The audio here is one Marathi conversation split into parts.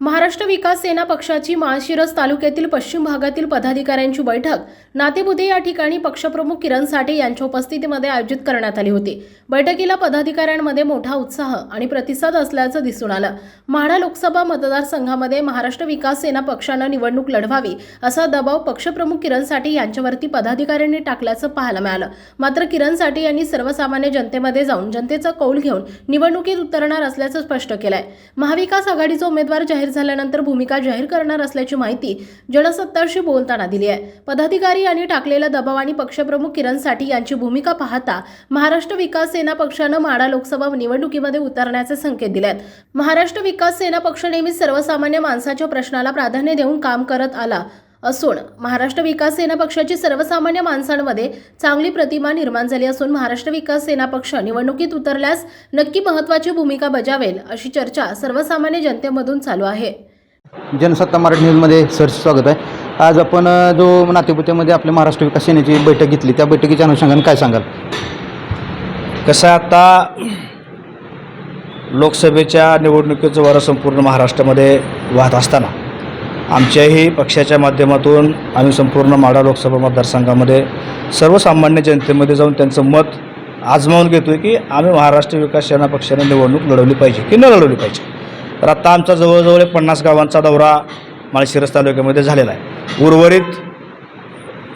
महाराष्ट्र विकास सेना पक्षाची माळशिरस तालुक्यातील पश्चिम भागातील पदाधिकाऱ्यांची बैठक. नातेबुदे या ठिकाणी पक्षप्रमुख किरण साठे यांच्या उपस्थितीमध्ये आयोजित करण्यात आली होती. बैठकीला पदाधिकाऱ्यांमध्ये मोठा उत्साह आणि प्रतिसाद असल्याचं दिसून आलं. म्हाडा लोकसभा मतदारसंघामध्ये महाराष्ट्र विकास सेना पक्षानं निवडणूक लढवावी असा दबाव पक्षप्रमुख किरण साठे यांच्यावरती पदाधिकाऱ्यांनी टाकल्याचं पाहायला मिळालं. मात्र किरण साठे यांनी सर्वसामान्य जनतेमध्ये जाऊन जनतेचा कौल घेऊन निवडणुकीत उतरणार असल्याचं स्पष्ट केलंय. महाविकास आघाडीचा उमेदवार जाहीर झाल्यानंतर भूमिका जाहीर करणार असल्याची माहिती जनसत्ताशी बोलताना दिली आहे. पदाधिकारी यांनी टाकलेला दबाव आणि पक्षप्रमुख किरणसाठी यांची भूमिका पाहता महाराष्ट्र विकास सेना पक्षानं माडा लोकसभा निवडणुकीमध्ये उतरण्याचे संकेत दिले आहेत महाराष्ट्र विकास सेना पक्ष नेहमी सर्वसामान्य माणसाच्या प्रश्नाला प्राधान्य देऊन काम करत आला. असून महाराष्ट्र विकास सेना पक्षाची सर्वसामान्य माणसांमध्ये चांगली प्रतिमा निर्माण झाली असून महाराष्ट्र विकास सेना पक्ष निवडणुकीत उतरल्यास नक्की महत्त्वाची भूमिका बजावेल अशी चर्चा सर्वसामान्य जनतेमधून चालू आहे. जनसत्ता मराठी न्यूजमध्ये सरचं स्वागत आहे. आज आपण जो नातेपुत्यामध्ये आपल्या महाराष्ट्र विकास सेनेची बैठक घेतली त्या बैठकीच्या अनुषंगाने काय सांगाल? कसं आता लोकसभेच्या निवडणुकीचं वारं संपूर्ण महाराष्ट्रामध्ये वाहत असताना आमच्याही पक्षाच्या माध्यमातून आम्ही संपूर्ण माढा लोकसभा मतदारसंघामध्ये सर्वसामान्य जनतेमध्ये जाऊन त्यांचं मत आजमावून घेतो आहे की आम्ही महाराष्ट्र विकास सेना पक्षाने निवडणूक लढवली पाहिजे की न लढवली पाहिजे. तर आत्ता आमचा जवळजवळ एक पन्नास गावांचा दौरा माळशिरस तालुक्यामध्ये झालेला आहे. उर्वरित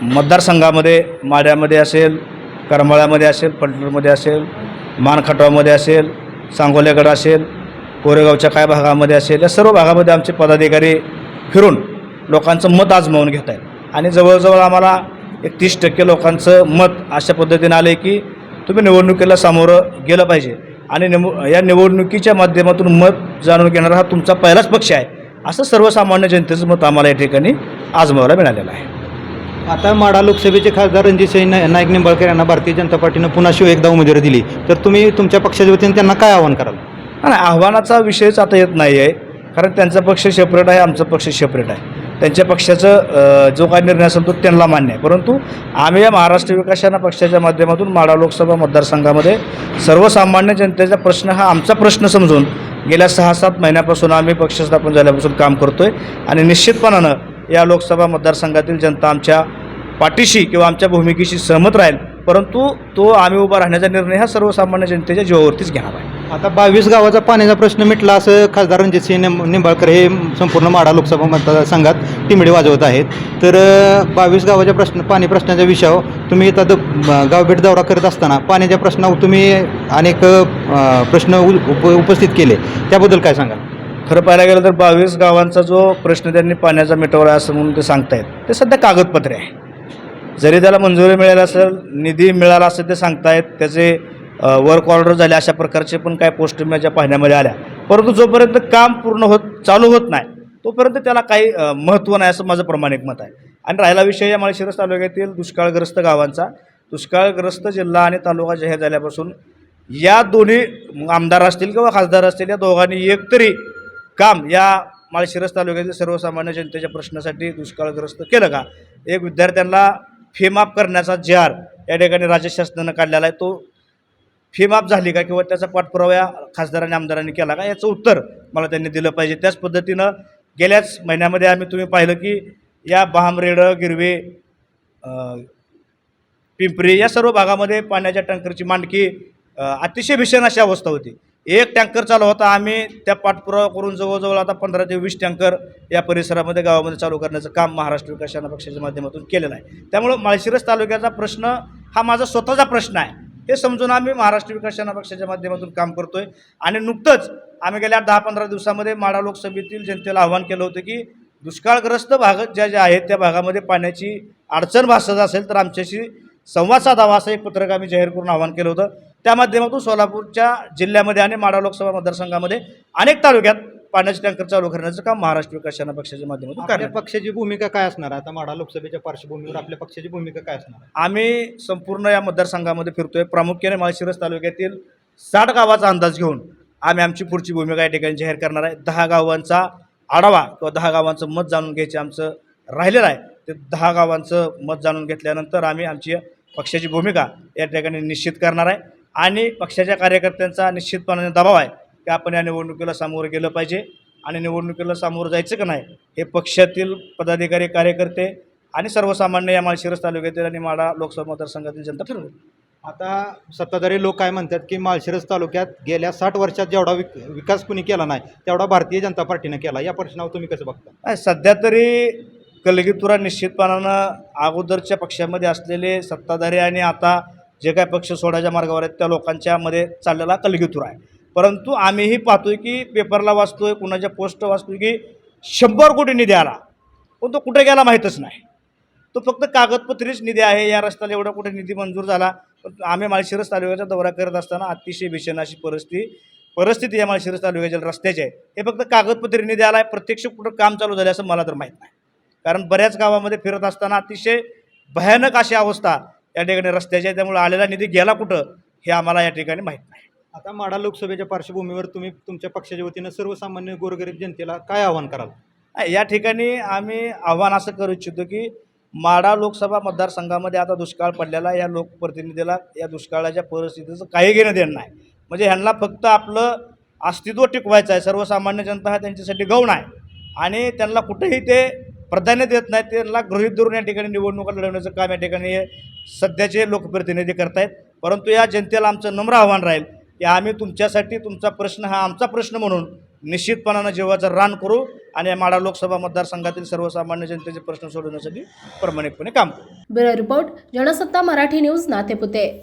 मतदारसंघामध्ये माड्यामध्ये असेल करमाळ्यामध्ये असेल पंढरपूरमध्ये असेल मानखटावमध्ये असेल सांगोल्यागड असेल कोरेगावच्या काय भागामध्ये असेल या सर्व भागामध्ये आमचे पदाधिकारी फिरून लोकांचं मत आजमावून घेत आहेत आणि जवळजवळ आम्हाला एक तीस टक्के लोकांचं मत अशा पद्धतीनं आलं आहे की तुम्ही निवडणुकीला सामोरं गेलं पाहिजे. आणि निव या निवडणुकीच्या माध्यमातून मत जाणून घेणारा हा तुमचा पहिलाच पक्ष आहे. असं सर्वसामान्य जनतेचं मत आम्हाला या ठिकाणी आजमावायला मिळालेलं आहे. आता माडा लोकसभेचे खासदार रणजितसिंह नाय- नाईक निंबाळकर यांना भारतीय जनता पार्टीनं पुन्हा शिव एकदा उमेदवारी दिली. तर तुम्ही तुमच्या पक्षाच्या वतीने त्यांना काय आवाहन कराल? आणि आव्हानाचा विषयच आता येत नाही आहे कारण त्यांचा पक्ष सेपरेट आहे आमचा पक्ष सेपरेट आहे. त्यांच्या पक्षाचं जो काय निर्णय असेल तो त्यांना मान्य आहे. परंतु आम्ही या महाराष्ट्र विकास पक्षाच्या माध्यमातून माडा लोकसभा मतदारसंघामध्ये सर्वसामान्य जनतेचा प्रश्न हा आमचा प्रश्न समजून गेल्या सहा सात महिन्यापासून आम्ही पक्ष स्थापन झाल्यापासून काम करतो आहे आणि निश्चितपणानं या लोकसभा मतदारसंघातील जनता आमच्या पाठीशी किंवा आमच्या भूमिकेशी सहमत राहील परंतु तो आम्ही उभा राहण्याचा निर्णय हा सर्वसामान्य जनतेच्या जीवावरतीच घेणार आहे. आता बावीस गावाचा पाण्याचा प्रश्न मिटला असं खासदार रणजितसिंह निंब- निंबाळकर हे संपूर्ण माडा लोकसभा मतदारसंघात टिमिडे वाजवत आहेत. तर बावीस गावाच्या प्रश्न पाणी प्रश्नाच्या विषयावर तुम्ही ब- गावभेट दौरा करत असताना पाण्याच्या प्रश्नावर तुम्ही अनेक प्रश्न उप उपस्थित केले. त्याबद्दल काय सांगाल? खरं पाहायला गेलं तर बावीस गावांचा जो प्रश्न त्यांनी पाण्याचा मिटवला असं म्हणून ते सांगतायत ते सध्या कागदपत्रे आहे जरी त्याला मंजुरी मिळाली असेल निधी मिळाला असं ते सांगतायत. त्याचे वर्क ऑर्डर झाले अशा प्रकारचे पण काय पोस्ट माझ्या पाहण्यामध्ये आल्या. परंतु जोपर्यंत काम पूर्ण होत चालू होत नाही तोपर्यंत त्याला काही महत्त्व नाही असं माझं प्रमाणिक मत आहे. आणि राहिला विषय या माळशिरस तालुक्यातील दुष्काळग्रस्त गावांचा. दुष्काळग्रस्त जिल्हा आणि तालुका जाहीर झाल्यापासून या दोन्ही आमदार असतील किंवा खासदार असतील या दोघांनी एकतरी काम या माळशिरस तालुक्यातील सर्वसामान्य जनतेच्या प्रश्नासाठी दुष्काळग्रस्त केलं का? एक विद्यार्थ्यांना फी माफ करण्याचा जे आर या ठिकाणी राज्य शासनानं काढलेला आहे. तो फी माफ झाली का किंवा त्याचा पाठपुरावा या खासदारांनी आमदारांनी केला का याचं उत्तर मला त्यांनी दिलं पाहिजे. त्याच पद्धतीनं गेल्याच महिन्यामध्ये आम्ही तुम्ही पाहिलं की या बहामरेडं गिरवे पिंपरी या सर्व भागामध्ये पाण्याच्या टँकरची मांडकी अतिशय भीषण अशी अवस्था होती. एक टँकर चालू होता आम्ही त्या पाठपुरावा करून जवळजवळ आता पंधरा ते वीस टँकर या परिसरामध्ये गावामध्ये चालू करण्याचं काम महाराष्ट्र विकास सेना पक्षाच्या माध्यमातून केलेलं आहे. त्यामुळं माळशिरस तालुक्याचा प्रश्न हा माझा स्वतःचा प्रश्न आहे. हे समजून आम्ही महाराष्ट्र विकास सेना पक्षाच्या माध्यमातून काम करतो आहे आणि नुकतंच आम्ही गेल्या दहा पंधरा दिवसामध्ये माडा लोकसभेतील जनतेला आव्हान केलं होतं की दुष्काळग्रस्त भाग ज्या ज्या आहेत त्या भागामध्ये पाण्याची अडचण भासत असेल तर आमच्याशी संवाद साधावा असं एक पत्रक आम्ही जाहीर करून आवाहन केलं होतं. त्या माध्यमातून सोलापूरच्या जिल्ह्यामध्ये आणि माडा लोकसभा मतदारसंघामध्ये अनेक तालुक्यात पाण्याचे टँकर चालू करण्याचं काम महाराष्ट्र विकास सेना पक्षाच्या माध्यमातून आपल्या करण्यात पक्षाची भूमिका काय असणार? आता माडा लोकसभेच्या पार्श्वभूमीवर आपल्या पक्षाची भूमिका काय असणार? आम्ही संपूर्ण या मतदारसंघामध्ये फिरतोय. प्रामुख्याने माळशिरस तालुक्यातील साठ गावाचा अंदाज घेऊन आम्ही आमची पुढची भूमिका या ठिकाणी जाहीर करणार आहे. दहा गावांचा आढावा किंवा दहा गावांचं मत जाणून घ्यायचे आमचं राहिलेलं आहे. ते दहा गावांचं मत जाणून घेतल्यानंतर आम्ही आमची पक्षाची भूमिका या ठिकाणी निश्चित करणार आहे. आणि पक्षाच्या कार्यकर्त्यांचा निश्चितपणाने दबाव आहे की आपण या निवडणुकीला सामोरं गेलं पाहिजे. आणि निवडणुकीला सामोरं जायचं का नाही हे पक्षातील पदाधिकारी कार्यकर्ते आणि सर्वसामान्य या माळशिरस तालुक्यातील आणि माडा लोकसभा मतदारसंघातील जनता ठरवेल. आता सत्ताधारी लोक काय म्हणतात की माळशिरस तालुक्यात गेल्या साठ वर्षात जेवढा विक विकास कुणी केला नाही तेवढा भारतीय जनता पार्टीनं केला. या प्रश्नावर तुम्ही कसं बघता? नाही, सध्या तरी कलगीतुरा निश्चितपणानं अगोदरच्या पक्षामध्ये असलेले सत्ताधारी आणि आता जे काय पक्ष सोडायच्या मार्गावर आहेत त्या लोकांच्यामध्ये चाललेला कलगीतूर आहे. परंतु आम्हीही पाहतोय की पेपरला वाचतोय कुणाच्या पोस्ट वाचतोय की शंभर कोटी निधी आला. पण तो कुठे गेला माहीतच नाही. तो फक्त कागदपत्रीच निधी आहे या रस्त्याला एवढा कुठे निधी मंजूर झाला. पण आम्ही माळशिरस तालुक्याचा दौरा करत असताना अतिशय भीषण अशी परिस्थिती परिस्थिती या माळशिरस तालुक्याच्या रस्त्याची आहे. हे फक्त कागदपत्री निधी आला आहे प्रत्यक्ष कुठं काम चालू झालं असं मला तर माहीत नाही. कारण बऱ्याच गावामध्ये फिरत असताना अतिशय भयानक अशी अवस्था या ठिकाणी रस्त्याची आहे त्यामुळे आलेला निधी गेला कुठं हे आम्हाला या ठिकाणी माहीत नाही. आता माडा लोकसभेच्या पार्श्वभूमीवर तुम्ही तुमच्या पक्षाच्या वतीनं सर्वसामान्य गोरगरीब जनतेला काय आव्हान कराल? नाही, या ठिकाणी आम्ही आव्हान असं करू इच्छितो की माडा लोकसभा मतदारसंघामध्ये आता दुष्काळ पडलेला या लोकप्रतिनिधीला या दुष्काळाच्या परिस्थितीचं काही घेणं देणं नाही. म्हणजे ह्यांना फक्त आपलं अस्तित्व टिकवायचं आहे सर्वसामान्य जनता हा त्यांच्यासाठी गौण आहे. आणि त्यांना कुठेही ते प्राधान्य देत नाहीत त्यांना गृहीत धरून या ठिकाणी निवडणुका लढवण्याचं काम या ठिकाणी सध्याचे लोकप्रतिनिधी करतायत. परंतु या जनतेला आमचं नम्र आव्हान राहील की आम्ही तुमच्यासाठी तुमचा प्रश्न हा आमचा प्रश्न म्हणून निश्चितपणानं जेव्हाचं रान करू आणि या माडा लोकसभा मतदारसंघातील सर्वसामान्य जनतेचे प्रश्न सोडवण्यासाठी प्रामाणिकपणे काम करू. Bureau report Jansatta Marathi news Natepute.